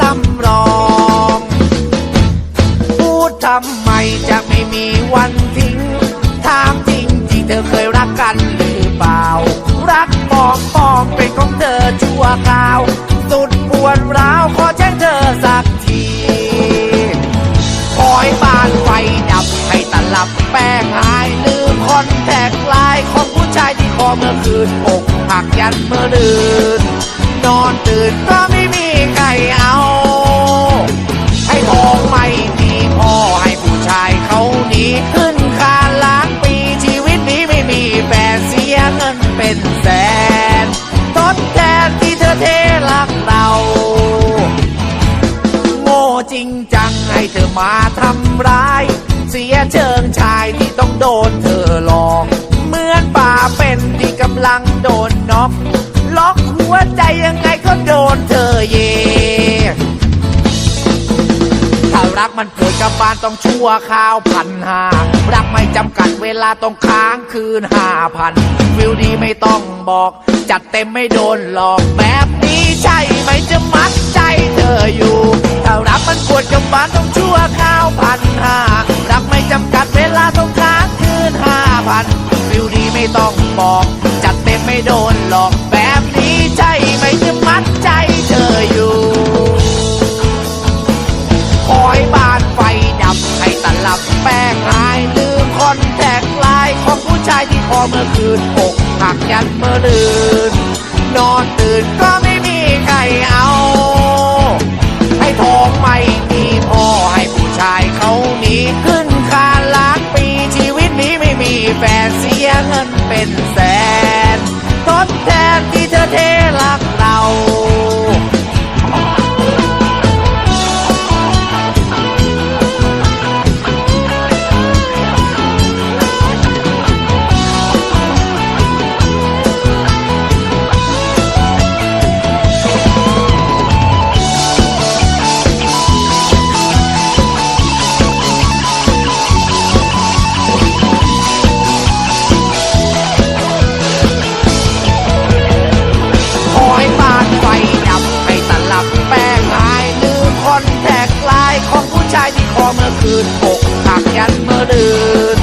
สำรองพูดทำไมจะไม่มีวันทิ้งถามจริงที่เธอเคยรักกันหรือเปล่า รักปองปองเป็นของเธอชั่วคราว สุดปวดร้าวขอแจ้งเธอสักทีคอยบ้านไฟดับให้ตลับแป้งหายลืมคอนแทคไลน์ของผู้ชายที่คอเมื่อคืนอกหักยันเมื่อดืนนอนตื่นก็มี มาทำร้าย เสียเชิงชายที่ต้องโดนเธอหลอก เหมือนป่าเป็นที่กำลังโดนน็อกล็อกหัวใจยังไงก็โดนเธอเยถ้ารักมันเกิดกับบานต้องชั่วข้าวพันห้ารักไม่จำกัดเวลาต้องค้างคืนห้าพันวิวดีไม่ต้องบอก จัดเต็มไม่โดนหลอกแบบนี้ใช่ไหมจะมัดใจเธออยู่ ถ้ารักมันปวดกับบานต้อง พันห้ารักไม่จำกัดเวลาต้องค้างคืนห้าพันวิวดีไม่ต้องบอก จัดเต็มไม่โดนหลอกแบบนี้ใช่ไหมจะมัดใจเธออยู่คอยบ้านไฟดับให้ตลับแป้งหายลืมคอนแทคไลน์ของผู้ชายที่คอเมื่อคืนอกหักยันเมื่อลืนนอนตื่นก็ไม่ ตื่นอกหักยันเมื่อดืน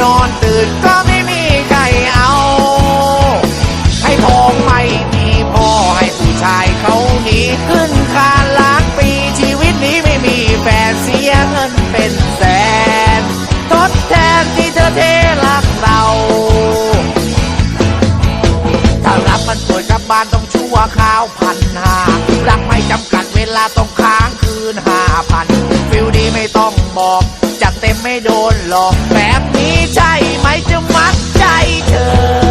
นอนตื่นก็ไม่มีใครเอา ให้ทองไม่มีพ่อให้ผู้ชายเขาหนีขึ้นคานล้านปีชีวิตนี้ไม่มีแฟนเสียเงินเป็นแสน ทดแทนที่เธอเทรักเรา ถ้ารักมันป่วยกลับบ้านต้องชั่วข้าวพันห้ารักไม่จำกัดเวลาต้องค้างคืนห้าพัน ฟิลดีไม่ต้องบอกจัดเต็มไม่โดนหลอกแบบนี้ใช่ไหมจะมัดใจเธอ